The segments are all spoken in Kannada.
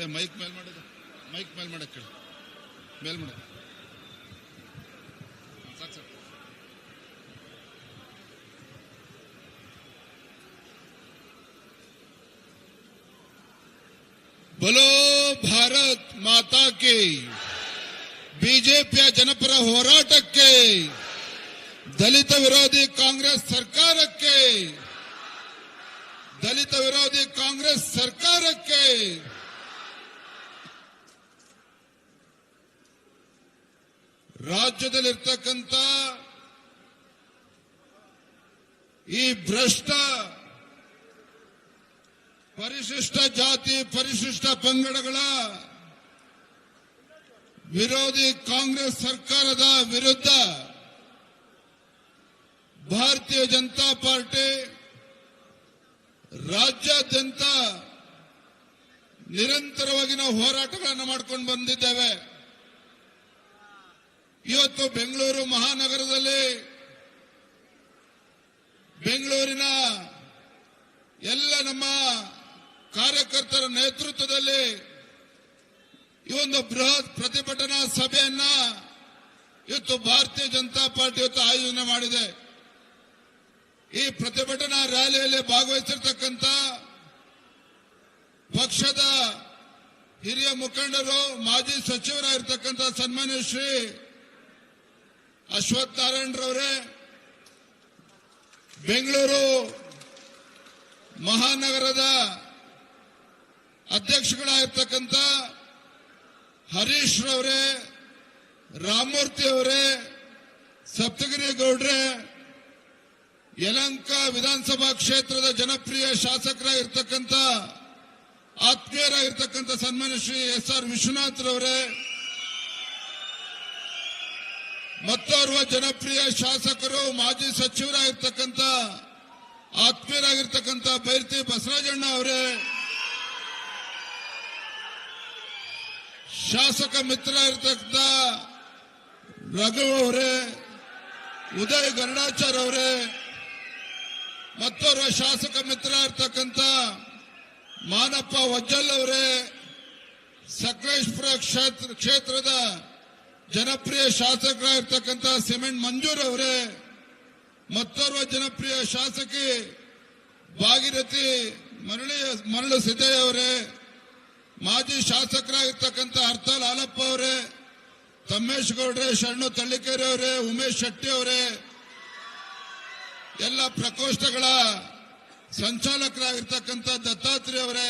ಏ ಮೈಕ್ ಮೇಲ್ ಮಾಡಿದ. ಮೈಕ್ ಮೇಲ್ ಮಾಡಕ್ಕೆ ಹೇಳಿ ಮೇಲ್ ಮಾಡ. ಸಾಕು ಸಾಕು ಬಲೋ ಭಾರತ್ ಮಾತಾ ಕಿ. ಬಿಜೆಪಿಯ ಜನಪರ ಹೋರಾಟಕ್ಕೆ, ದಲಿತ ವಿರೋಧಿ ಕಾಂಗ್ರೆಸ್ ಸರ್ಕಾರಕ್ಕೆ, ದಲಿತ ವಿರೋಧಿ ಕಾಂಗ್ರೆಸ್ ಸರ್ಕಾರಕ್ಕೆ ರಾಜ್ಯದಲ್ಲಿರ್ತಕ್ಕಂಥ ಈ ಭ್ರಷ್ಟ ಪರಿಶಿಷ್ಟ ಜಾತಿ, ಪರಿಶಿಷ್ಟ ಪಂಗಡಗಳ ವಿರೋಧಿ ಕಾಂಗ್ರೆಸ್ ಸರ್ಕಾರದ ವಿರುದ್ಧ ಭಾರತೀಯ ಜನತಾ ಪಾರ್ಟಿ ರಾಜ್ಯಾದ್ಯಂತ ನಿರಂತರವಾಗಿ ನಾವು ಹೋರಾಟಗಳನ್ನು ಮಾಡ್ಕೊಂಡು ಬಂದಿದ್ದೇವೆ. ಇವತ್ತು ಬೆಂಗಳೂರು ಮಹಾನಗರದಲ್ಲಿ ಬೆಂಗಳೂರಿನ ಎಲ್ಲ ನಮ್ಮ ಕಾರ್ಯಕರ್ತರ ನೇತೃತ್ವದಲ್ಲಿ ಈ ಒಂದು ಬೃಹತ್ ಪ್ರತಿಭಟನಾ ಸಭೆಯನ್ನ ಇವತ್ತು ಭಾರತೀಯ ಜನತಾ ಪಾರ್ಟಿ ಇವತ್ತು ಆಯೋಜನೆ ಮಾಡಿದೆ. ಈ ಪ್ರತಿಭಟನಾ ರ್ಯಾಲಿಯಲ್ಲಿ ಭಾಗವಹಿಸಿರ್ತಕ್ಕಂಥ ಪಕ್ಷದ ಹಿರಿಯ ಮುಖಂಡರು, ಮಾಜಿ ಸಚಿವರಾಗಿರ್ತಕ್ಕಂಥ ಸನ್ಮಾನ್ಯ ಶ್ರೀ ಅಶ್ವಥ್ ನಾರಾಯಣರವರೇ ಬೆಂಗಳೂರು ಮಹಾನಗರದ ಅಧ್ಯಕ್ಷಗಳಾಗಿರ್ತಕ್ಕಂಥ ಹರೀಶ್ ರವರೇ ರಾಮಮೂರ್ತಿ ಅವರೇ, ಸಪ್ತಗಿರಿ ಗೌಡ್ರೆ, ಯಲಂಕ ವಿಧಾನಸಭಾ ಕ್ಷೇತ್ರದ ಜನಪ್ರಿಯ ಶಾಸಕರಾಗಿರ್ತಕ್ಕಂಥ ಆತ್ಮೀಯರಾಗಿರ್ತಕ್ಕಂಥ ಸನ್ಮಾನ್ಯ ಶ್ರೀ ಎಸ್ ಆರ್ ವಿಶ್ವನಾಥ್ ರವರೇ ಮತ್ತೋರ್ವ ಜನಪ್ರಿಯ ಶಾಸಕರು, ಮಾಜಿ ಸಚಿವರಾಗಿರ್ತಕ್ಕಂಥ ಆತ್ಮೀಯರಾಗಿರ್ತಕ್ಕಂಥ ಬೈರ್ತಿ ಬಸವರಾಜಣ್ಣ ಅವರೇ, ಶಾಸಕ ಮಿತ್ರ ಇರತಕ್ಕಂಥ ರಘು ಅವರೇ, ಉದಯ್ ಗರುಡಾಚಾರ್ ಅವರೇ, ಮತ್ತೋರ್ವ ಶಾಸಕ ಮಿತ್ರ ಇರ್ತಕ್ಕಂಥ ಮಾನಪ್ಪ ವಜ್ಜಲ್ ಅವರೇ, ಸಕಲೇಶ್ಪುರ ಕ್ಷೇತ್ರ, ಕ್ಷೇತ್ರದ ಜನಪ್ರಿಯ ಶಾಸಕರಾಗಿರ್ತಕ್ಕಂಥ ಸಿಮೆಂಟ್ ಮಂಜೂರ್ ಅವರೇ, ಮತ್ತೋರ್ವ ಜನಪ್ರಿಯ ಶಾಸಕಿ ಭಾಗೀರಥಿ ಮರಳಿ, ಮರಳು ಸಿದ್ದಯ್ಯ ಅವರೇ, ಮಾಜಿ ಶಾಸಕರಾಗಿರ್ತಕ್ಕಂಥ ಹರ್ತಾಲ್ ಹಾಲಪ್ಪ ಅವರೇ, ತಮ್ಮೇಶ್ ಗೌಡ್ರೆ, ಶರಣು ತಳ್ಳಿಕೇರಿ ಅವರೇ, ಉಮೇಶ್ ಶೆಟ್ಟಿ ಅವರೇ, ಎಲ್ಲ ಪ್ರಕೋಷ್ಠಗಳ ಸಂಚಾಲಕರಾಗಿರ್ತಕ್ಕಂಥ ದತ್ತಾತ್ರಿ ಅವರೇ,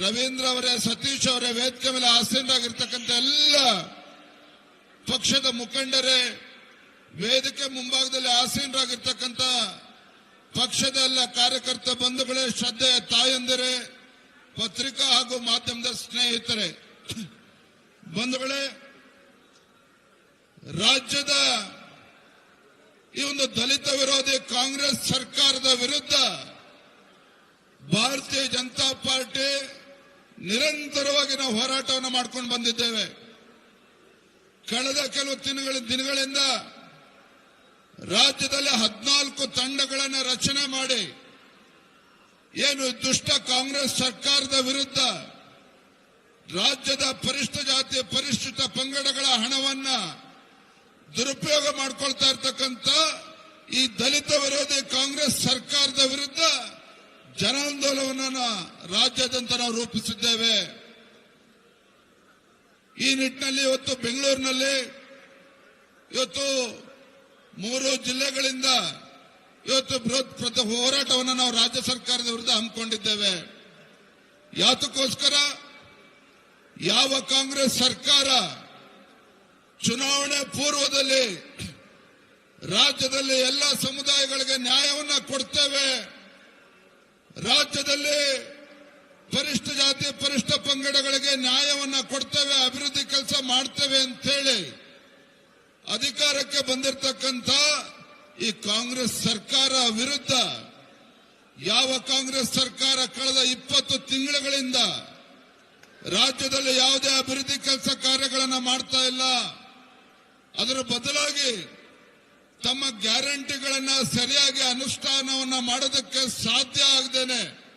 ರವೀಂದ್ರ ಅವರೇ, ಸತೀಶ್ ಅವರೇ, ವೇದಿಕೆ ಮೇಲೆ ಆಸೀನರಾಗಿರ್ತಕ್ಕಂಥ ಎಲ್ಲ ಪಕ್ಷದ ಮುಖಂಡರೇ, ವೇದಿಕೆ ಮುಂಭಾಗದಲ್ಲಿ ಆಸೀನರಾಗಿರ್ತಕ್ಕಂಥ ಪಕ್ಷದ ಎಲ್ಲ ಕಾರ್ಯಕರ್ತ ಬಂಧುಗಳೇ, ಶ್ರದ್ಧೆಯ ತಾಯಂದಿರೇ, ಪತ್ರಿಕಾ ಹಾಗೂ ಮಾಧ್ಯಮದ ಸ್ನೇಹಿತರೆ, ಬಂಧುಗಳೇ, ರಾಜ್ಯದ ಈ ಒಂದು ದಲಿತ ವಿರೋಧಿ ಕಾಂಗ್ರೆಸ್ ಸರ್ಕಾರದ ವಿರುದ್ಧ ಭಾರತೀಯ ಜನತಾ ಪಾರ್ಟಿ ನಿರಂತರವಾಗಿ ನಾವು ಹೋರಾಟವನ್ನು ಮಾಡ್ಕೊಂಡು ಬಂದಿದ್ದೇವೆ. ಕಳೆದ ಕೆಲವು ದಿನಗಳ ದಿನಗಳಿಂದ ರಾಜ್ಯದಲ್ಲಿ ಹದಿನಾಲ್ಕು ತಂಡಗಳನ್ನು ರಚನೆ ಮಾಡಿ ಏನು ದುಷ್ಟ ಕಾಂಗ್ರೆಸ್ ಸರ್ಕಾರದ ವಿರುದ್ಧ ರಾಜ್ಯದ ಪರಿಷ್ಠ ಜಾತಿ ಪರಿಷ್ಠಿತ ಪಂಗಡಗಳ ಹಣವನ್ನ ದುರುಪಯೋಗ ಮಾಡ್ಕೊಳ್ತಾ ಇರ್ತಕ್ಕಂಥ ಈ ದಲಿತ ವಿರೋಧಿ ಕಾಂಗ್ರೆಸ್ ಸರ್ಕಾರದ ವಿರುದ್ಧ ಜನಾಂದೋಲನವನ್ನು ರಾಜ್ಯಾದ್ಯಂತ ನಾವು ರೂಪಿಸಿದ್ದೇವೆ. ಈ ನಿಟ್ಟಿನಲ್ಲಿ ಇವತ್ತು ಬೆಂಗಳೂರಿನಲ್ಲಿ ಇವತ್ತು ಮೂರು ಜಿಲ್ಲೆಗಳಿಂದ ಇವತ್ತು ಬೃಹತ್ ಪ್ರತ ಹೋರಾಟವನ್ನು ನಾವು ರಾಜ್ಯ ಸರ್ಕಾರದ ವಿರುದ್ಧ ಹಮ್ಮಿಕೊಂಡಿದ್ದೇವೆ. ಯಾತಕ್ಕೋಸ್ಕರ ಯಾವ ಕಾಂಗ್ರೆಸ್ ಸರ್ಕಾರ ಚುನಾವಣೆ ಪೂರ್ವದಲ್ಲಿ ರಾಜ್ಯದಲ್ಲಿ ಎಲ್ಲ ಸಮುದಾಯಗಳಿಗೆ ನ್ಯಾಯವನ್ನ ಕೊಡ್ತೇವೆ, ರಾಜ್ಯದಲ್ಲಿ ಪರಿಷ್ಠ ಜಾತಿ, ಪರಿಷ್ಠ ಪಂಗಡಗಳಿಗೆ ನ್ಯಾಯವನ್ನ ಕೊಡ್ತೇವೆ, ಅಭಿವೃದ್ಧಿ ಕೆಲಸ ಮಾಡ್ತೇವೆ ಅಂತೇಳಿ ಅಧಿಕಾರಕ್ಕೆ ಬಂದಿರತಕ್ಕಂಥ ಈ ಕಾಂಗ್ರೆಸ್ ಸರ್ಕಾರ ವಿರುದ್ಧ ಯಾವ ಕಾಂಗ್ರೆಸ್ ಸರ್ಕಾರ ಕಳೆದ ಇಪ್ಪತ್ತು ತಿಂಗಳುಗಳಿಂದ ರಾಜ್ಯದಲ್ಲಿ ಯಾವುದೇ ಅಭಿವೃದ್ಧಿ ಕೆಲಸ ಕಾರ್ಯಗಳನ್ನು ಮಾಡ್ತಾ ಇಲ್ಲ. ಅದರ ಬದಲಾಗಿ ತಮ್ಮ ಗ್ಯಾರಂಟಿಗಳನ್ನ ಸರಿಯಾಗಿ ಅನುಷ್ಠಾನವನ್ನ ಮಾಡೋದಕ್ಕೆ ಸಾಧ್ಯ ಆಗದೇನೆ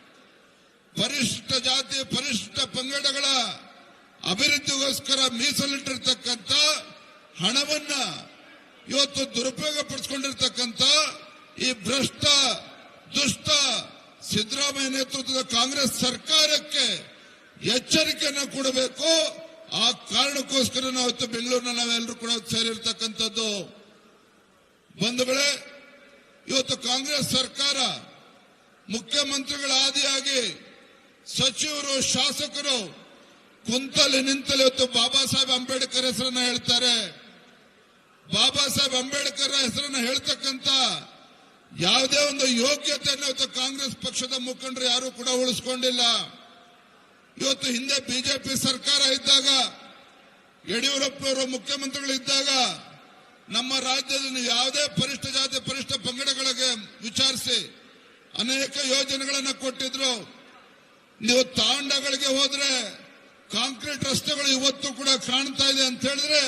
ಪರಿಶಿಷ್ಟ ಜಾತಿ ಪರಿಶಿಷ್ಟ ಪಂಗಡಗಳ ಅಭಿವೃದ್ಧಿಗೋಸ್ಕರ ಮೀಸಲಿಟ್ಟಿರ್ತಕ್ಕಂಥ ಹಣವನ್ನ ಇವತ್ತು ದುರುಪಯೋಗ ಪಡಿಸ್ಕೊಂಡಿರ್ತಕ್ಕಂಥ ಈ ಭ್ರಷ್ಟ, ದುಷ್ಟ ಸಿದ್ದರಾಮಯ್ಯ ನೇತೃತ್ವದ ಕಾಂಗ್ರೆಸ್ ಸರ್ಕಾರಕ್ಕೆ ಎಚ್ಚರಿಕೆಯನ್ನು ಕೊಡಬೇಕು. ಆ ಕಾರಣಕ್ಕೋಸ್ಕರ ನಾವು ಬೆಂಗಳೂರಿನ ನಾವೆಲ್ಲರೂ ಕೂಡ ಸೇರಿರ್ತಕ್ಕಂಥದ್ದು. ಬಂಧುಗಳೇ ಇವತ್ತು ಕಾಂಗ್ರೆಸ್ ಸರ್ಕಾರ ಮುಖ್ಯಮಂತ್ರಿಗಳ ಆದಿಯಾಗಿ ಸಚಿವರು, ಶಾಸಕರು ಕುಂತಲ್ಲಿ ನಿಂತಲ್ಲಿ ಇವತ್ತು ಬಾಬಾ ಸಾಹೇಬ್ ಅಂಬೇಡ್ಕರ್ ಹೆಸರನ್ನ ಹೇಳ್ತಾರೆ. ಬಾಬಾ ಸಾಹೇಬ್ ಅಂಬೇಡ್ಕರ್ ಹೆಸರನ್ನ ಹೇಳ್ತಕ್ಕಂತ ಯಾವುದೇ ಒಂದು ಯೋಗ್ಯತೆಯನ್ನು ಇವತ್ತು ಕಾಂಗ್ರೆಸ್ ಪಕ್ಷದ ಮುಖಂಡರು ಯಾರು ಕೂಡ ಉಳಿಸ್ಕೊಂಡಿಲ್ಲ. ಇವತ್ತು ಹಿಂದೆ ಬಿಜೆಪಿ ಸರ್ಕಾರ ಇದ್ದಾಗ, ಯಡಿಯೂರಪ್ಪನವರು ಮುಖ್ಯಮಂತ್ರಿಗಳು ಇದ್ದಾಗ ನಮ್ಮ ರಾಜ್ಯದಲ್ಲಿ ಯಾವುದೇ ಪರಿಷ್ಠ ಜಾತಿ, ಪರಿಷ್ಠ ಪಂಗಡಗಳಿಗೆ ವಿಚಾರಿಸಿ ಅನೇಕ ಯೋಜನೆಗಳನ್ನು ಕೊಟ್ಟಿದ್ರು. ನೀವು ತಾಂಡಗಳಿಗೆ ಹೋದ್ರೆ ಕಾಂಕ್ರೀಟ್ ರಸ್ತೆಗಳು ಇವತ್ತು ಕೂಡ ಕಾಣ್ತಾ ಇದೆ ಅಂತ ಹೇಳಿದ್ರೆ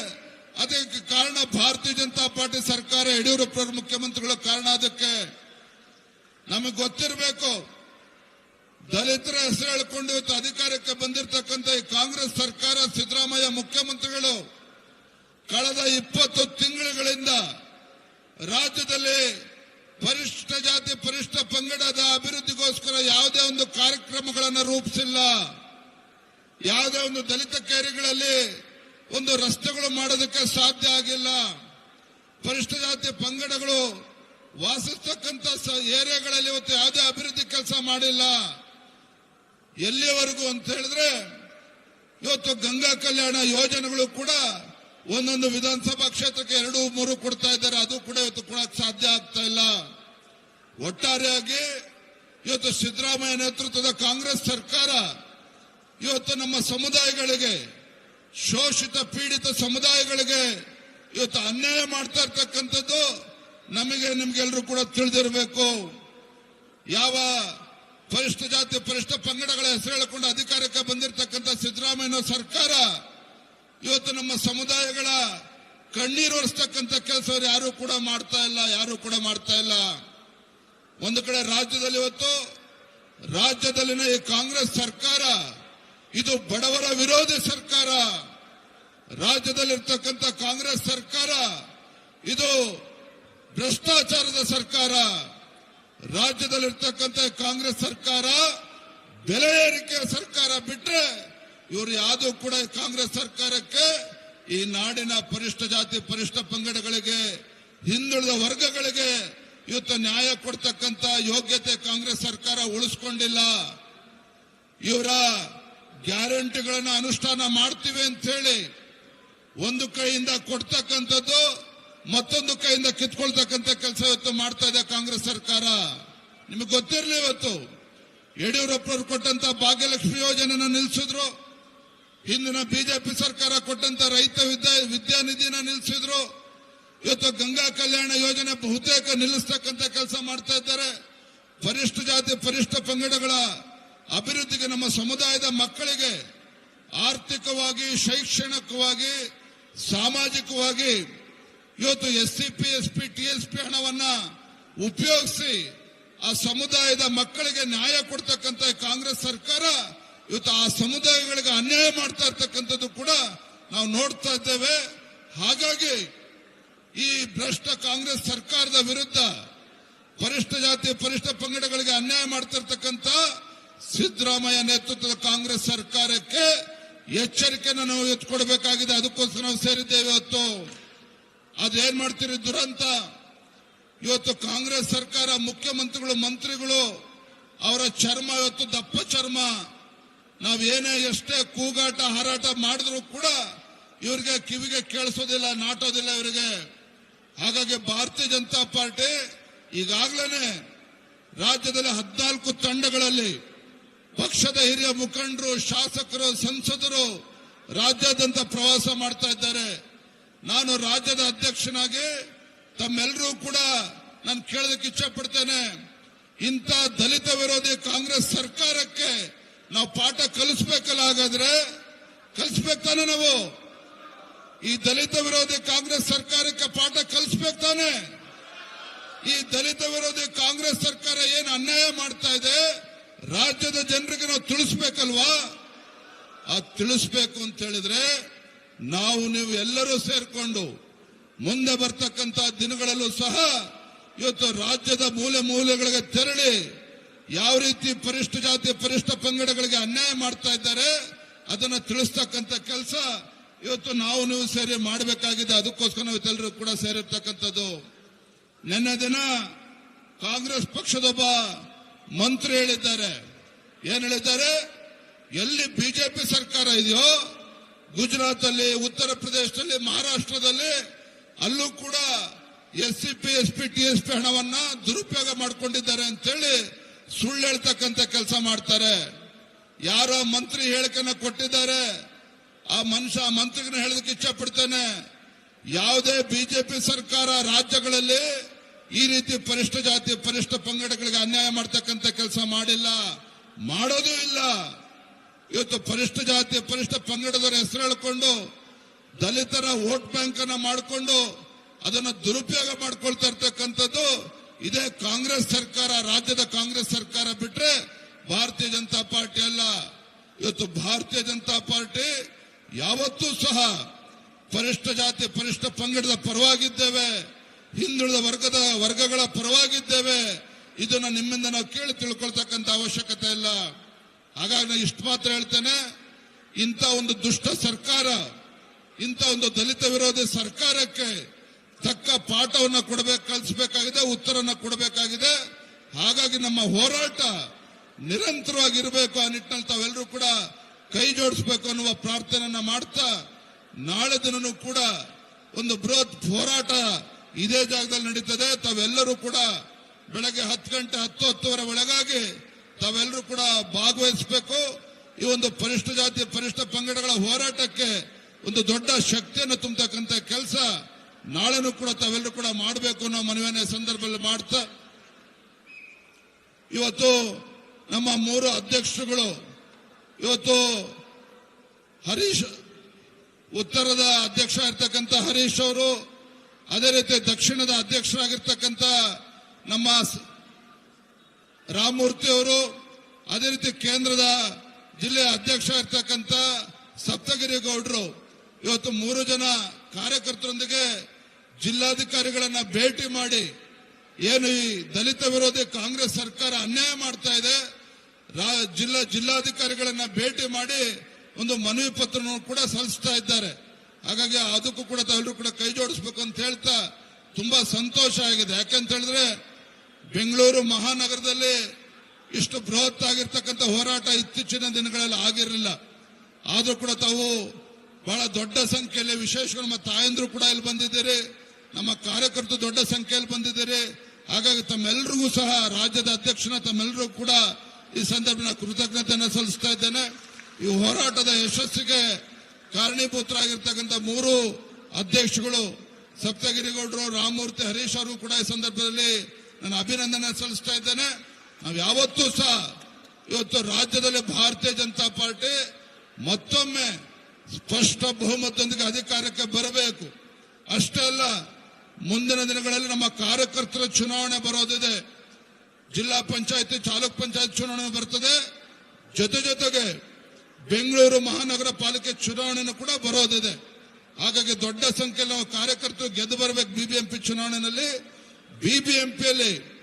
ಅದಕ್ಕೆ ಕಾರಣ ಭಾರತೀಯ ಜನತಾ ಪಾರ್ಟಿ ಸರ್ಕಾರ ಯಡಿಯೂರಪ್ಪ ಮುಖ್ಯಮಂತ್ರಿಗಳ ಕಾರಣ. ಅದಕ್ಕೆ ನಮಗೆ ಗೊತ್ತಿರಬೇಕು, ದಲಿತರ ಹೆಸರು ಹೇಳ್ಕೊಂಡು ಇವತ್ತು ಅಧಿಕಾರಕ್ಕೆ ಬಂದಿರತಕ್ಕಂತ ಈ ಕಾಂಗ್ರೆಸ್ ಸರ್ಕಾರ, ಸಿದ್ದರಾಮಯ್ಯ ಮುಖ್ಯಮಂತ್ರಿಗಳು ಕಳೆದ ಇಪ್ಪತ್ತು ತಿಂಗಳುಗಳಿಂದ ರಾಜ್ಯದಲ್ಲಿ ಪರಿಷ್ಠ ಜಾತಿ, ಪರಿಷ್ಠ ಪಂಗಡದ ಅಭಿವೃದ್ಧಿಗೋಸ್ಕರ ಯಾವುದೇ ಒಂದು ಕಾರ್ಯಕ್ರಮಗಳನ್ನು ರೂಪಿಸಿಲ್ಲ. ಯಾವುದೇ ಒಂದು ದಲಿತ ಕೇರಿಗಳಲ್ಲಿ ಒಂದು ರಸ್ತೆಗಳು ಮಾಡೋದಕ್ಕೆ ಸಾಧ್ಯ ಆಗಿಲ್ಲ. ಪರಿಷ್ಠ ಜಾತಿ, ಪಂಗಡಗಳು ವಾಸಿಸ್ತಕ್ಕಂಥ ಏರಿಯಾಗಳಲ್ಲಿ ಇವತ್ತು ಯಾವುದೇ ಅಭಿವೃದ್ಧಿ ಕೆಲಸ ಮಾಡಿಲ್ಲ. ಎಲ್ಲಿಯವರೆಗೂ ಅಂತ ಹೇಳಿದ್ರೆ ಇವತ್ತು ಗಂಗಾ ಕಲ್ಯಾಣ ಯೋಜನೆಗಳು ಕೂಡ ಒಂದೊಂದು ವಿಧಾನಸಭಾ ಕ್ಷೇತ್ರಕ್ಕೆ ಎರಡು, ಮೂರು ಕೊಡ್ತಾ ಇದ್ದಾರೆ. ಅದು ಕೂಡ ಇವತ್ತು ಕೊಡಕ್ ಸಾಧ್ಯ ಆಗ್ತಾ ಇಲ್ಲ. ಒಟ್ಟಾರೆಯಾಗಿ ಇವತ್ತು ಸಿದ್ದರಾಮಯ್ಯ ನೇತೃತ್ವದ ಕಾಂಗ್ರೆಸ್ ಸರ್ಕಾರ ಇವತ್ತು ನಮ್ಮ ಸಮುದಾಯಗಳಿಗೆ, ಶೋಷಿತ, ಪೀಡಿತ ಸಮುದಾಯಗಳಿಗೆ ಇವತ್ತು ಅನ್ಯಾಯ ಮಾಡ್ತಾ ಇರ್ತಕ್ಕಂಥದ್ದು ನಮಗೆ ನಿಮ್ಗೆಲ್ಲರೂ ಕೂಡ ತಿಳಿದಿರಬೇಕು. ಯಾವ ಪರಿಷ್ಠ ಜಾತಿ, ಪರಿಷ್ಠ ಪಂಗಡಗಳ ಹೆಸರು ಹೇಳಿಕೊಂಡು ಅಧಿಕಾರಕ್ಕೆ ಬಂದಿರತಕ್ಕಂಥ ಸಿದ್ದರಾಮಯ್ಯ ಸರ್ಕಾರ ಇವತ್ತು ನಮ್ಮ ಸಮುದಾಯಗಳ ಕಣ್ಣೀರು ಒರೆಸ್ತಕ್ಕಂಥ ಕೆಲಸ ಯಾರು ಕೂಡ ಮಾಡ್ತಾ ಇಲ್ಲ, ಯಾರು ಕೂಡ ಮಾಡ್ತಾ ಇಲ್ಲ. ಒಂದು ಕಡೆ ರಾಜ್ಯದಲ್ಲಿ ಇವತ್ತು, ರಾಜ್ಯದಲ್ಲಿನ ಈ ಕಾಂಗ್ರೆಸ್ ಸರ್ಕಾರ, ಇದು ಬಡವರ ವಿರೋಧಿ ಸರ್ಕಾರ. ರಾಜ್ಯದಲ್ಲಿರ್ತಕ್ಕಂಥ ಕಾಂಗ್ರೆಸ್ ಸರ್ಕಾರ, ಇದು ಭ್ರಷ್ಟಾಚಾರದ ಸರ್ಕಾರ. ರಾಜ್ಯದಲ್ಲಿರ್ತಕ್ಕಂಥ ಕಾಂಗ್ರೆಸ್ ಸರ್ಕಾರ, ಬೆಲೆ ಏರಿಕೆಯ ಸರ್ಕಾರ ಬಿಟ್ರೆ ಇವರು ಯಾವುದೂ ಕೂಡ ಕಾಂಗ್ರೆಸ್ ಸರ್ಕಾರಕ್ಕೆ ಈ ನಾಡಿನ ಪರಿಷ್ಠ ಜಾತಿ, ಪರಿಷ್ಠ ಪಂಗಡಗಳಿಗೆ, ಹಿಂದುಳಿದ ವರ್ಗಗಳಿಗೆ ಇವತ್ತು ನ್ಯಾಯ ಕೊಡ್ತಕ್ಕಂತ ಯೋಗ್ಯತೆ ಕಾಂಗ್ರೆಸ್ ಸರ್ಕಾರ ಉಳಿಸ್ಕೊಂಡಿಲ್ಲ. ಇವರ ಗ್ಯಾರಂಟಿಗಳನ್ನು ಅನುಷ್ಠಾನ ಮಾಡ್ತೀವಿ ಅಂತ ಹೇಳಿ ಒಂದು ಕೈಯಿಂದ ಕೊಡ್ತಕ್ಕಂಥದ್ದು ಮತ್ತೊಂದು ಕೈಯಿಂದ ಕಿತ್ಕೊಳ್ತಕ್ಕಂಥ ಕೆಲಸ ಇವತ್ತು ಮಾಡ್ತಾ ಇದೆ ಕಾಂಗ್ರೆಸ್ ಸರ್ಕಾರ. ನಿಮಗೆ ಗೊತ್ತಿರಲಿ ಇವತ್ತು. ಯಡಿಯೂರಪ್ಪ ಕೊಟ್ಟಂತ ಭಾಗ್ಯಲಕ್ಷ್ಮಿ ಯೋಜನೆನ ನಿಲ್ಲಿಸಿದ್ರು ಹಿಂದಿನ ಬಿಜೆಪಿ ಸರ್ಕಾರ ಕೊಟ್ಟಂತ ರೈತ ವಿದ್ಯಾ ವಿದ್ಯಾನಿಧಿನ ನಿಲ್ಲಿಸಿದ್ರು ಇವತ್ತು ಗಂಗಾ ಕಲ್ಯಾಣ ಯೋಜನೆ ಬಹುತೇಕ ನಿಲ್ಲಿಸ್ತಕ್ಕಂಥ ಕೆಲಸ ಮಾಡ್ತಾ ಇದ್ದಾರೆ. ಪರಿಷ್ಠ ಜಾತಿ, ಪರಿಷ್ಠ ಪಂಗಡಗಳ ಅಭಿವೃದ್ಧಿಗೆ ನಮ್ಮ ಸಮುದಾಯದ ಮಕ್ಕಳಿಗೆ ಆರ್ಥಿಕವಾಗಿ, ಶೈಕ್ಷಣಿಕವಾಗಿ, ಸಾಮಾಜಿಕವಾಗಿ ಇವತ್ತು S C P S P T S P ಹಣವನ್ನ ಉಪಯೋಗಿಸಿ ಆ ಸಮುದಾಯದ ಮಕ್ಕಳಿಗೆ ನ್ಯಾಯ ಕೊಡ್ತಕ್ಕಂಥ ಕಾಂಗ್ರೆಸ್ ಸರ್ಕಾರ ಇವತ್ತು ಆ ಸಮುದಾಯಗಳಿಗೆ ಅನ್ಯಾಯ ಮಾಡ್ತಾ ಇರ್ತಕ್ಕಂಥದ್ದು ಕೂಡ ನಾವು ನೋಡ್ತಾ ಇದ್ದೇವೆ. ಹಾಗಾಗಿ ಈ ಭ್ರಷ್ಟ ಕಾಂಗ್ರೆಸ್ ಸರ್ಕಾರದ ವಿರುದ್ಧ ಪರಿಷ್ಠ ಜಾತಿ ಪರಿಷ್ಠ ಪಂಗಡಗಳಿಗೆ ಅನ್ಯಾಯ ಮಾಡ್ತಿರ್ತಕ್ಕಂಥ ಸಿದ್ದರಾಮಯ್ಯ ನೇತೃತ್ವದ ಕಾಂಗ್ರೆಸ್ ಸರ್ಕಾರಕ್ಕೆ ಎಚ್ಚರಿಕೆಯನ್ನು ನಾವು ಎತ್ತು ಕೊಡಬೇಕಾಗಿದೆ ಅದಕ್ಕೋಸ್ಕರ ನಾವು ಸೇರಿದ್ದೇವೆ ಇವತ್ತು. ಅದೇನ್ ಮಾಡ್ತೀರಿ ದುರಂತ? ಇವತ್ತು ಕಾಂಗ್ರೆಸ್ ಸರ್ಕಾರ ಮುಖ್ಯಮಂತ್ರಿಗಳು, ಮಂತ್ರಿಗಳು ಅವರ ಚರ್ಮ ಇವತ್ತು ದಪ್ಪ ಚರ್ಮ. ನಾವೇನೇ ಎಷ್ಟೇ ಕೂಗಾಟ, ಹಾರಾಟ ಮಾಡಿದ್ರು ಕೂಡ ಇವರಿಗೆ ಕಿವಿಗೆ ಕೇಳಿಸೋದಿಲ್ಲ, ನಾಟೋದಿಲ್ಲ ಇವರಿಗೆ. ಹಾಗಾಗಿ ಭಾರತೀಯ ಜನತಾ ಪಾರ್ಟಿ ಈಗಾಗಲೇ ರಾಜ್ಯದಲ್ಲಿ ಹದಿನಾಲ್ಕು ತಂಡಗಳಲ್ಲಿ ಪಕ್ಷದ ಹಿರಿಯ ಮುಖಂಡರು, ಶಾಸಕರು, ಸಂಸದರು ರಾಜ್ಯಾದ್ಯಂತ ಪ್ರವಾಸ ಮಾಡ್ತಾ ಇದ್ದಾರೆ. ನಾನು ರಾಜ್ಯದ ಅಧ್ಯಕ್ಷನಾಗಿ ತಮ್ಮೆಲ್ಲರೂ ಕೂಡ ನಾನು ಕೇಳೋದಕ್ಕೆ ಇಚ್ಛೆ ಪಡ್ತೇನೆ. ಇಂಥ ದಲಿತ ವಿರೋಧಿ ಕಾಂಗ್ರೆಸ್ ಸರ್ಕಾರಕ್ಕೆ ನಾವು ಪಾಠ ಕಲಿಸ್ಬೇಕಲ್ಲ ಹಾಗಾದ್ರೆ? ಕಲಿಸ್ಬೇಕಾನೆ ನಾವು? ಈ ದಲಿತ ವಿರೋಧಿ ಕಾಂಗ್ರೆಸ್ ಸರ್ಕಾರಕ್ಕೆ ಪಾಠ ಕಲಿಸ್ಬೇಕು ತಾನೆ? ಈ ದಲಿತ ವಿರೋಧಿ ಕಾಂಗ್ರೆಸ್ ಸರ್ಕಾರ ಏನು ಅನ್ಯಾಯ ಮಾಡ್ತಾ ಇದೆ? ರಾಜ್ಯದ ಜನರಿಗೆ ನಾವು ತಿಳಿಸ್ಬೇಕಲ್ವಾ? ಆ ತಿಳಿಸ್ಬೇಕು ಅಂತ ಹೇಳಿದ್ರೆ ನಾವು ನೀವು ಎಲ್ಲರೂ ಸೇರ್ಕೊಂಡು ಮುಂದೆ ಬರ್ತಕ್ಕಂತ ದಿನಗಳಲ್ಲೂ ಸಹ ಇವತ್ತು ರಾಜ್ಯದ ಮೂಲೆ ಮೂಲೆಗಳಿಗೆ ತೆರಳಿ ಯಾವ ರೀತಿ ಪರಿಷ್ಠ ಜಾತಿ, ಪರಿಷ್ಠ ಪಂಗಡಗಳಿಗೆ ಅನ್ಯಾಯ ಮಾಡ್ತಾ ಇದ್ದಾರೆ, ಅದನ್ನ ತಿಳಿಸ್ತಕ್ಕಂತ ಕೆಲಸ ಇವತ್ತು ನಾವು ನೀವು ಸೇರಿ ಮಾಡಬೇಕಾಗಿದೆ. ಅದಕ್ಕೋಸ್ಕರ ನಾವು ಎಲ್ಲರೂ ಕೂಡ ಸೇರಿರ್ತಕ್ಕಂಥದ್ದು. ನಿನ್ನೆ ದಿನ ಕಾಂಗ್ರೆಸ್ ಪಕ್ಷದೊಬ್ಬ ಮಂತ್ರಿ ಹೇಳಿದ್ದಾರೆ. ಏನ್ ಹೇಳಿದ್ದಾರೆ? ಎಲ್ಲಿ ಬಿಜೆಪಿ ಸರ್ಕಾರ ಇದೆಯೋ ಗುಜರಾತ್ ಅಲ್ಲಿ ಉತ್ತರ ಪ್ರದೇಶದಲ್ಲಿ, ಮಹಾರಾಷ್ಟ್ರದಲ್ಲಿ, ಅಲ್ಲೂ ಕೂಡ S C P S P ಹಣವನ್ನ ದುರುಪಯೋಗ ಮಾಡ್ಕೊಂಡಿದ್ದಾರೆ ಅಂತೇಳಿ ಸುಳ್ಳು ಹೇಳ್ತಕ್ಕಂತ ಕೆಲಸ ಮಾಡ್ತಾರೆ. ಯಾರೋ ಮಂತ್ರಿ ಹೇಳಿಕೆನ ಕೊಟ್ಟಿದ್ದಾರೆ. ಆ ಮನುಷ್ಯ ಆ ಮಂತ್ರಿಗನ ಹೇಳೋದಕ್ಕೆ ಇಚ್ಛೆ ಪಡ್ತೇನೆ ಯಾವುದೇ ಬಿಜೆಪಿ ಸರ್ಕಾರ ರಾಜ್ಯಗಳಲ್ಲಿ ಈ ರೀತಿ ಪರಿಷ್ಠ ಜಾತಿ, ಪರಿಷ್ಠ ಪಂಗಡಗಳಿಗೆ ಅನ್ಯಾಯ ಮಾಡ್ತಕ್ಕಂಥ ಕೆಲಸ ಮಾಡಿಲ್ಲ. ಮಾಡೋದೂ ಇಲ್ಲ. ಇವತ್ತು ಪರಿಷ್ಠ ಜಾತಿ, ಪರಿಷ್ಠ ಪಂಗಡದವರ ಹೆಸರು ಹೇಳ್ಕೊಂಡು ದಲಿತರ ವೋಟ್ ಬ್ಯಾಂಕ್ ಅನ್ನ ಮಾಡಿಕೊಂಡು ಅದನ್ನ ದುರುಪಯೋಗ ಮಾಡ್ಕೊಳ್ತಾ ಇರ್ತಕ್ಕಂಥದ್ದು ಇದೇ ಕಾಂಗ್ರೆಸ್ ಸರ್ಕಾರ, ರಾಜ್ಯದ ಕಾಂಗ್ರೆಸ್ ಸರ್ಕಾರ ಬಿಟ್ರೆ ಭಾರತೀಯ ಜನತಾ ಪಾರ್ಟಿ ಅಲ್ಲ. ಇವತ್ತು ಭಾರತೀಯ ಜನತಾ ಪಾರ್ಟಿ ಯಾವತ್ತೂ ಸಹ ಪರಿಷ್ಠ ಜಾತಿ, ಪರಿಷ್ಠ ಪಂಗಡದ ಪರವಾಗಿದ್ದೇವೆ. ಹಿಂದುಳಿದ ವರ್ಗದ ವರ್ಗಗಳ ಪರವಾಗಿದ್ದೇವೆ. ಇದನ್ನ ನಿಮ್ಮಿಂದ ನಾವು ಕೇಳಿ ತಿಳ್ಕೊಳ್ತಕ್ಕಂಥ ಅವಶ್ಯಕತೆ ಇಲ್ಲ. ಹಾಗಾಗಿ ನಾನು ಇಷ್ಟು ಮಾತ್ರ ಹೇಳ್ತೇನೆ. ಇಂಥ ಒಂದು ದುಷ್ಟ ಸರ್ಕಾರ, ಇಂಥ ಒಂದು ದಲಿತ ವಿರೋಧಿ ಸರ್ಕಾರಕ್ಕೆ ತಕ್ಕ ಪಾಠವನ್ನು ಕೊಡಬೇಕು, ಕಲಿಸಬೇಕಾಗಿದೆ, ಉತ್ತರನ ಕೊಡಬೇಕಾಗಿದೆ. ಹಾಗಾಗಿ ನಮ್ಮ ಹೋರಾಟ ನಿರಂತರವಾಗಿರಬೇಕು ಆ ನಿಟ್ಟಿನಲ್ಲಿ ತಾವೆಲ್ಲರೂ ಕೂಡ ಕೈ ಜೋಡಿಸಬೇಕು ಅನ್ನುವ ಪ್ರಾರ್ಥನೆಯನ್ನ ಮಾಡ್ತಾ, ನಾಳೆ ದಿನನೂ ಕೂಡ ಒಂದು ಬೃಹತ್ ಹೋರಾಟ ಇದೇ ಜಾಗದಲ್ಲಿ ನಡೀತದೆ. ತಾವೆಲ್ಲರೂ ಕೂಡ ಬೆಳಗ್ಗೆ ಹತ್ತು ಗಂಟೆ ಹತ್ತು ಹತ್ತುವರೆ ಒಳಗಾಗಿ ತಾವೆಲ್ಲರೂ ಕೂಡ ಭಾಗವಹಿಸಬೇಕು. ಈ ಒಂದು ಪರಿಷ್ಠ ಜಾತಿ, ಪರಿಷ್ಠ ಪಂಗಡಗಳ ಹೋರಾಟಕ್ಕೆ ಒಂದು ದೊಡ್ಡ ಶಕ್ತಿಯನ್ನು ತುಂಬತಕ್ಕಂಥ ಕೆಲಸ. ನಾಳೆನೂ ಕೂಡ ತಾವೆಲ್ಲರೂ ಕೂಡ ಮಾಡಬೇಕು ಅನ್ನೋ ಮನವಿಯನ್ನ ಸಂದರ್ಭದಲ್ಲಿ ಮಾಡ್ತಾ, ಇವತ್ತು ನಮ್ಮ ಮೂರು ಅಧ್ಯಕ್ಷರುಗಳು, ಇವತ್ತು ಹರೀಶ್, ಉತ್ತರದ ಅಧ್ಯಕ್ಷ ಇರ್ತಕ್ಕಂಥ ಹರೀಶ್ ಅವರು, ಅದೇ ರೀತಿ ದಕ್ಷಿಣದ ಅಧ್ಯಕ್ಷರಾಗಿರ್ತಕ್ಕಂಥ ನಮ್ಮ ರಾಮಮೂರ್ತಿ ಅವರು, ಅದೇ ರೀತಿ ಕೇಂದ್ರದ ಜಿಲ್ಲೆಯ ಅಧ್ಯಕ್ಷ ಇರ್ತಕ್ಕಂಥ ಸಪ್ತಗಿರಿ ಗೌಡರು ಇವತ್ತು ಮೂರು ಜನ ಕಾರ್ಯಕರ್ತರೊಂದಿಗೆ ಜಿಲ್ಲಾಧಿಕಾರಿಗಳನ್ನ ಭೇಟಿ ಮಾಡಿ ಏನು ಈ ದಲಿತ ವಿರೋಧಿ ಕಾಂಗ್ರೆಸ್ ಸರ್ಕಾರ ಅನ್ಯಾಯ ಮಾಡ್ತಾ ಇದೆ ಜಿಲ್ಲಾ, ಜಿಲ್ಲಾಧಿಕಾರಿಗಳನ್ನ ಭೇಟಿ ಮಾಡಿ ಒಂದು ಮನವಿ ಪತ್ರವನ್ನು ಕೂಡ ಸಲ್ಲಿಸ್ತಾ ಇದ್ದಾರೆ. ಹಾಗಾಗಿ ಅದಕ್ಕೂ ಕೂಡ ತಾವೆಲ್ಲರೂ ಕೂಡ ಕೈ ಜೋಡಿಸ್ಬೇಕು ಅಂತ ಹೇಳ್ತಾ ತುಂಬಾ ಸಂತೋಷ ಆಗಿದೆ. ಯಾಕೆಂತ ಹೇಳಿದ್ರೆ ಬೆಂಗಳೂರು ಮಹಾನಗರದಲ್ಲಿ ಇಷ್ಟು ಬೃಹತ್ ಆಗಿರ್ತಕ್ಕಂಥ ಹೋರಾಟ ಇತ್ತೀಚಿನ ದಿನಗಳಲ್ಲಿ ಆಗಿರಲಿಲ್ಲ. ಆದರೂ ಕೂಡ ತಾವು ಬಹಳ ದೊಡ್ಡ ಸಂಖ್ಯೆಯಲ್ಲಿ ವಿಶೇಷಗಳು ನಮ್ಮ ತಾಯಂದ್ರು ಕೂಡ ಇಲ್ಲಿ ಬಂದಿದ್ದೀರಿ. ನಮ್ಮ ಕಾರ್ಯಕರ್ತರು ದೊಡ್ಡ ಸಂಖ್ಯೆಯಲ್ಲಿ ಬಂದಿದ್ದಾರೆ. ಹಾಗಾಗಿ ತಮ್ಮೆಲ್ಲರಿಗೂ ಸಹ ರಾಜ್ಯದ ಅಧ್ಯಕ್ಷನ ತಮ್ಮೆಲ್ಲರಿಗೂ ಕೂಡ ಈ ಸಂದರ್ಭ ಕೃತಜ್ಞತೆಯನ್ನು ಸಲ್ಲಿಸ್ತಾ ಇದ್ದೇನೆ. ಈ ಹೋರಾಟದ ಯಶಸ್ಸಿಗೆ ಕಾರಣೀಭೂತರಾಗಿರ್ತಕ್ಕಂಥ ಮೂರು ಅಧ್ಯಕ್ಷಗಳು ಸಪ್ತಗಿರಿಗೌಡರು, ರಾಮಮೂರ್ತಿ, ಹರೀಶ್ ಅವರು ಕೂಡ ಈ ಸಂದರ್ಭದಲ್ಲಿ ನಾನು ಅಭಿನಂದನೆ ಸಲ್ಲಿಸ್ತಾ ಇದ್ದೇನೆ. ನಾವು ಯಾವತ್ತೂ ಸಹ ಇವತ್ತು ರಾಜ್ಯದಲ್ಲಿ ಭಾರತೀಯ ಜನತಾ ಪಾರ್ಟಿ ಮತ್ತೊಮ್ಮೆ ಸ್ಪಷ್ಟ ಬಹುಮತದೊಂದಿಗೆ ಅಧಿಕಾರಕ್ಕೆ ಬರಬೇಕು. ಅಷ್ಟೇ ಅಲ್ಲ ಮುಂದಿನ ದಿನಗಳಲ್ಲಿ ನಮ್ಮ ಕಾರ್ಯಕರ್ತರ ಚುನಾವಣೆ ಬರೋದಿದೆ. ಜಿಲ್ಲಾ ಪಂಚಾಯತಿ, ತಾಲೂಕ್ ಪಂಚಾಯತ್ ಚುನಾವಣೆ ಬರ್ತದೆ. ಜೊತೆ ಜೊತೆಗೆ ಬೆಂಗಳೂರು ಮಹಾನಗರ ಪಾಲಿಕೆ ಚುನಾವಣೆನೂ ಕೂಡ ಬರೋದಿದೆ. ಹಾಗಾಗಿ ದೊಡ್ಡ ಸಂಖ್ಯೆಯಲ್ಲಿ ನಾವು ಕಾರ್ಯಕರ್ತರು ಗೆದ್ದು ಬರಬೇಕು ಬಿಬಿಎಂಪಿ ಚುನಾವಣೆಯಲ್ಲಿ. ಬಿಬಿಎಂಪಿಯಲ್ಲಿ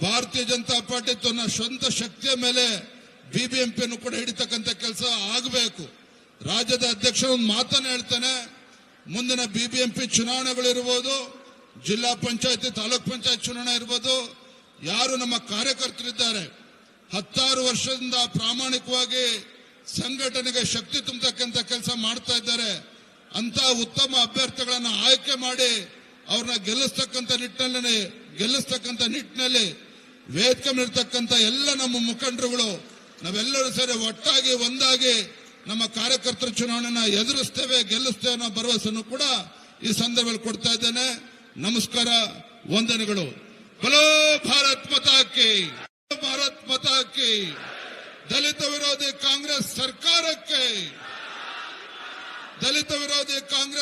ಭಾರತೀಯ ಜನತಾ ಪಾರ್ಟಿ ತನ್ನ ಸ್ವಂತ ಶಕ್ತಿಯ ಮೇಲೆ ಬಿಬಿಎಂಪಿಯನ್ನು ಕೂಡ ಹಿಡಿತಕ್ಕಂಥ ಕೆಲಸ ಆಗಬೇಕು. ರಾಜ್ಯದ ಅಧ್ಯಕ್ಷ ಒಂದು ಮಾತನ್ನ ಹೇಳ್ತಾನೆ. ಮುಂದಿನ ಬಿಬಿಎಂಪಿ ಚುನಾವಣೆಗಳಿರ್ಬೋದು. ಜಿಲ್ಲಾ ಪಂಚಾಯತಿ, ತಾಲೂಕ್ ಪಂಚಾಯತ್ ಚುನಾವಣೆ ಇರ್ಬೋದು, ಯಾರು ನಮ್ಮ ಕಾರ್ಯಕರ್ತರಿದ್ದಾರೆ, ಹತ್ತಾರು ವರ್ಷದಿಂದ ಪ್ರಾಮಾಣಿಕವಾಗಿ ಸಂಘಟನೆಗೆ ಶಕ್ತಿ ತುಂಬತಕ್ಕಂಥ ಕೆಲಸ ಮಾಡ್ತಾ ಇದ್ದಾರೆ ಅಂತ ಉತ್ತಮ ಅಭ್ಯರ್ಥಿಗಳನ್ನ ಆಯ್ಕೆ ಮಾಡಿ ಅವ್ರನ್ನ ಗೆಲ್ಲಿಸ್ತಕ್ಕಂಥ ನಿಟ್ಟಿನಲ್ಲಿ ಗೆಲ್ಲಿಸ್ತಕ್ಕಂಥ ನಿಟ್ಟಿನಲ್ಲಿ ವೇದಿಕೆ ಮೇಲಿರ್ತಕ್ಕಂಥ ಎಲ್ಲ ನಮ್ಮ ಮುಖಂಡರುಗಳು, ನಾವೆಲ್ಲರೂ ಸೇರಿ ಒಟ್ಟಾಗಿ, ಒಂದಾಗಿ ನಮ್ಮ ಕಾರ್ಯಕರ್ತರ ಚುನಾವಣೆನ ಎದುರಿಸ್ತೇವೆ, ಗೆಲ್ಲಿಸ್ತೇವೆ ಅನ್ನೋ ಭರವಸೆಯನ್ನು ಕೂಡ ಈ ಸಂದರ್ಭದಲ್ಲಿ ಕೊಡ್ತಾ ಇದ್ದೇನೆ. ನಮಸ್ಕಾರ ವಂದನೆಗಳು. ಬಲೋ ಭಾರತ್ ಮತಕ್ಕೆ ಭಾರತ್ ಮತಕ್ಕೆ ದಲಿತ ವಿರೋಧಿ ಕಾಂಗ್ರೆಸ್ ಸರ್ಕಾರಕ್ಕೆ. ದಲಿತ ವಿರೋಧಿ ಕಾಂಗ್ರೆಸ್